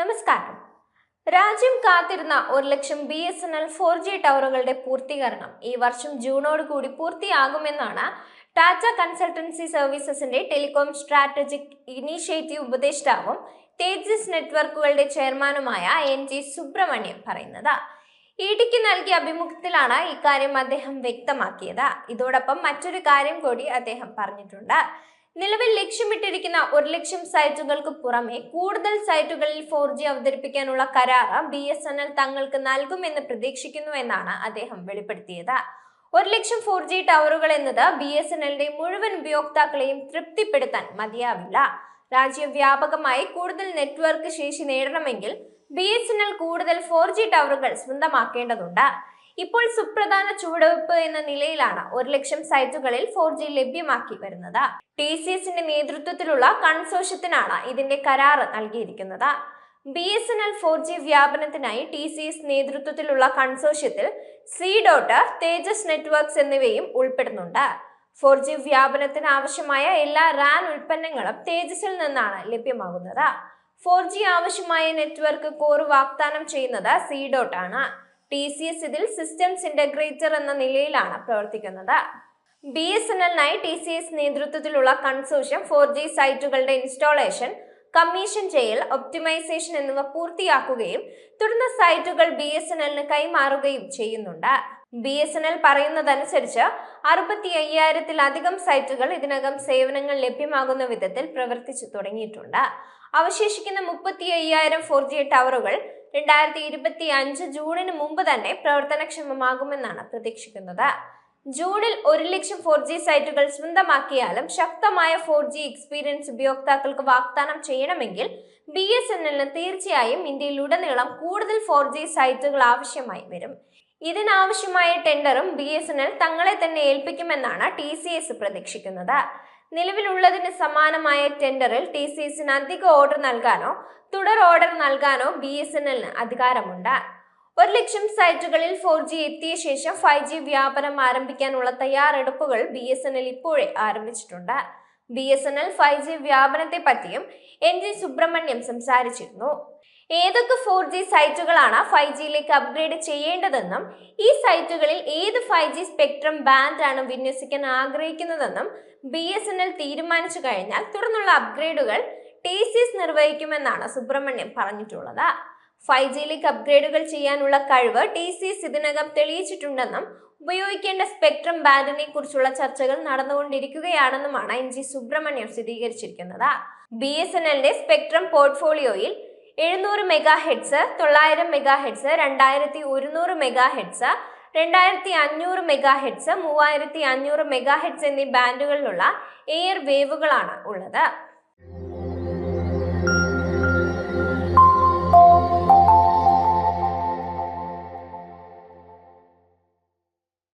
നമസ്കാരം. രാജ്യം കാത്തിരുന്ന ഒരു lakh B S N L four G ടവറുകളുടെ പൂർത്തീകരണം ഈ വർഷം ജൂണോട് കൂടി പൂർത്തിയാകുമെന്നാണ് ടാറ്റ കൺസൾട്ടൻസി സർവീസസിന്റെ ടെലികോം സ്ട്രാറ്റജിക് ഇനീഷ്യേറ്റീവ് ഉപദേഷ്ടാവും തേജസ് നെറ്റ്വർക്കുകളുടെ ചെയർമാനുമായ എൻ ജി സുബ്രഹ്മണ്യം പറയുന്നത്. ഇടിക്ക് നൽകിയ അഭിമുഖത്തിലാണ് ഇക്കാര്യം അദ്ദേഹം വ്യക്തമാക്കിയത്. ഇതോടൊപ്പം മറ്റൊരു കാര്യം കൂടി അദ്ദേഹം പറഞ്ഞിട്ടുണ്ട്. നിലവിൽ ലക്ഷ്യമിട്ടിരിക്കുന്ന ഒരു ലക്ഷം സൈറ്റുകൾക്ക് പുറമെ കൂടുതൽ സൈറ്റുകളിൽ ഫോർ ജി അവതരിപ്പിക്കാനുള്ള കരാറ് ബി എസ് എൻ എൽ തങ്ങൾക്ക് നൽകുമെന്ന് പ്രതീക്ഷിക്കുന്നുവെന്നാണ് അദ്ദേഹം വെളിപ്പെടുത്തിയത്. ഒരു ലക്ഷം ഫോർ ജി ടവറുകൾ എന്നത് ബി എസ് എൻ എല്ലിന്റെ മുഴുവൻ ഉപയോക്താക്കളെയും തൃപ്തിപ്പെടുത്താൻ മതിയാവില്ല. രാജ്യവ്യാപകമായി കൂടുതൽ നെറ്റ്വർക്ക് ശേഷി നേടണമെങ്കിൽ ബി എസ് എൻ എൽ കൂടുതൽ ഫോർ ജി ടവറുകൾ സ്വന്തമാക്കേണ്ടതുണ്ട്. ഇപ്പോൾ സുപ്രധാന ചുവടുവെപ്പ് എന്ന നിലയിലാണ് ഒരു ലക്ഷം സൈറ്റുകളിൽ ഫോർ ജി ലഭ്യമാക്കി വരുന്നത്. ടി സി എസിന്റെ നേതൃത്വത്തിലുള്ള കൺസോഷ്യത്തിനാണ് ഇതിന്റെ കരാറ് നൽകിയിരിക്കുന്നത്. B S N L four G വ്യാപനത്തിനായി T C S നേതൃത്വത്തിലുള്ള കൺസോഷ്യത്തിൽ സി ഡോട്ട് തേജസ് നെറ്റ്വർക്ക്സ് എന്നിവയും ഉൾപ്പെടുന്നുണ്ട്. ഫോർ ജി വ്യാപനത്തിന് ആവശ്യമായ എല്ലാ റാൻ ഉൽപ്പന്നങ്ങളും തേജസിൽ നിന്നാണ് ലഭ്യമാകുന്നത്. ഫോർ ജി ആവശ്യമായ നെറ്റ്വർക്ക് കോർ വാഗ്ദാനം ചെയ്യുന്നത് സി ഡോട്ട് ആണ്. ടി സി എസ് ഇതിൽ സിസ്റ്റംസ് ഇന്റഗ്രേറ്റർ എന്ന നിലയിലാണ് പ്രവർത്തിക്കുന്നത്. ബി എസ് എൻ എല്ലിനായി ടി സി എസ് നേതൃത്വത്തിലുള്ള കൺസോഷ്യം ഫോർ ജി സൈറ്റുകളുടെ ഇൻസ്റ്റാളേഷൻ കമ്മീഷൻ ചെയ്യൽ ഒപ്റ്റിമൈസേഷൻ എന്നിവ പൂർത്തിയാക്കുകയും തുടർന്ന് സൈറ്റുകൾ ബി എസ് എൻ എല്ലിന് കൈമാറുകയും ചെയ്യുന്നുണ്ട്. ബി എസ് എൻ എൽ പറയുന്നതനുസരിച്ച് അറുപത്തി അയ്യായിരത്തിലധികം സൈറ്റുകൾ ഇതിനകം സേവനങ്ങൾ ലഭ്യമാകുന്ന വിധത്തിൽ പ്രവർത്തിച്ചു തുടങ്ങിയിട്ടുണ്ട്. അവശേഷിക്കുന്ന മുപ്പത്തി അയ്യായിരം ഫോർ ജി ടവറുകൾ രണ്ടായിരത്തി ഇരുപത്തി അഞ്ച് ജൂണിന് മുമ്പ് തന്നെ പ്രവർത്തനക്ഷമമാകുമെന്നാണ് പ്രതീക്ഷിക്കുന്നത്. ജൂണിൽ ഒരു ലക്ഷം ഫോർ ജി സൈറ്റുകൾ സ്വന്തമാക്കിയാലും ശക്തമായ ഫോർ ജി എക്സ്പീരിയൻസ് ഉപയോക്താക്കൾക്ക് വാഗ്ദാനം ചെയ്യണമെങ്കിൽ ബി എസ് എൻ എല്ലിന് തീർച്ചയായും ഇന്ത്യയിലുടനീളം കൂടുതൽ ഫോർ ജി സൈറ്റുകൾ ആവശ്യമായി വരും. ഇതിനാവശ്യമായ ടെൻഡറും ബി എസ് എൻ എൽ തങ്ങളെ തന്നെ ഏൽപ്പിക്കുമെന്നാണ് ടി സി എസ് പ്രതീക്ഷിക്കുന്നത്. നിലവിലുള്ളതിന് സമാനമായ ടെൻഡറിൽ ടി സി എസിന് അധിക ഓർഡർ നൽകാനോ തുടർ ഓർഡർ നൽകാനോ ബി എസ് എൻ എല്ലിന് അധികാരമുണ്ട്. ഒരു ലക്ഷം സൈറ്റുകളിൽ ഫോർ ജി എത്തിയ ശേഷം ഫൈവ് ജി വ്യാപനം ആരംഭിക്കാനുള്ള തയ്യാറെടുപ്പുകൾ ബി എസ് എൻ എൽ ഇപ്പോഴേ ആരംഭിച്ചിട്ടുണ്ട്. B S N L five G വ്യാപനത്തെ പറ്റിയും എൻ ജി സുബ്രഹ്മണ്യം സംസാരിച്ചിരുന്നു. ഏതൊക്കെ ഫോർ ജി സൈറ്റുകളാണ് ഫൈവ് ജിയിലേക്ക് അപ്ഗ്രേഡ് ചെയ്യേണ്ടതെന്നും ഈ സൈറ്റുകളിൽ ഏത് ഫൈവ് ജി സ്പെക്ട്രം ബാൻഡാണ് വിന്യസിക്കാൻ ആഗ്രഹിക്കുന്നതെന്നും ബി എസ് എൻ എൽ തീരുമാനിച്ചു കഴിഞ്ഞാൽ തുടർന്നുള്ള അപ്ഗ്രേഡുകൾ ടി സി എസ് നിർവഹിക്കുമെന്നാണ് സുബ്രഹ്മണ്യം പറഞ്ഞിട്ടുള്ളത്. ഫൈവ് ജിയിലേക്ക് അപ്ഗ്രേഡുകൾ ചെയ്യാനുള്ള കഴിവ് ടി സി എസ് ഇതിനകം തെളിയിച്ചിട്ടുണ്ടെന്നും ഉപയോഗിക്കേണ്ട സ്പെക്ട്രം ബാൻഡിനെ കുറിച്ചുള്ള ചർച്ചകൾ നടന്നുകൊണ്ടിരിക്കുകയാണെന്നുമാണ് എൻ ജി സുബ്രഹ്മണ്യം സ്ഥിരീകരിച്ചിരിക്കുന്നത്. ബി എസ് എൻ എല്ലിന്റെ സ്പെക്ട്രം പോർട്ട്ഫോളിയോയിൽ എഴുന്നൂറ് മെഗാ ഹെഡ്സ് തൊള്ളായിരം മെഗാ ഹെഡ്സ് രണ്ടായിരത്തി ഒരുന്നൂറ് മെഗാ ഹെഡ്സ് രണ്ടായിരത്തി അഞ്ഞൂറ് മെഗാ ഹെഡ്സ് മൂവായിരത്തി അഞ്ഞൂറ് മെഗാ ഹെഡ്സ് എന്നീ ബാൻഡുകളിലുള്ള എയർ വേവുകളാണ് ഉള്ളത്.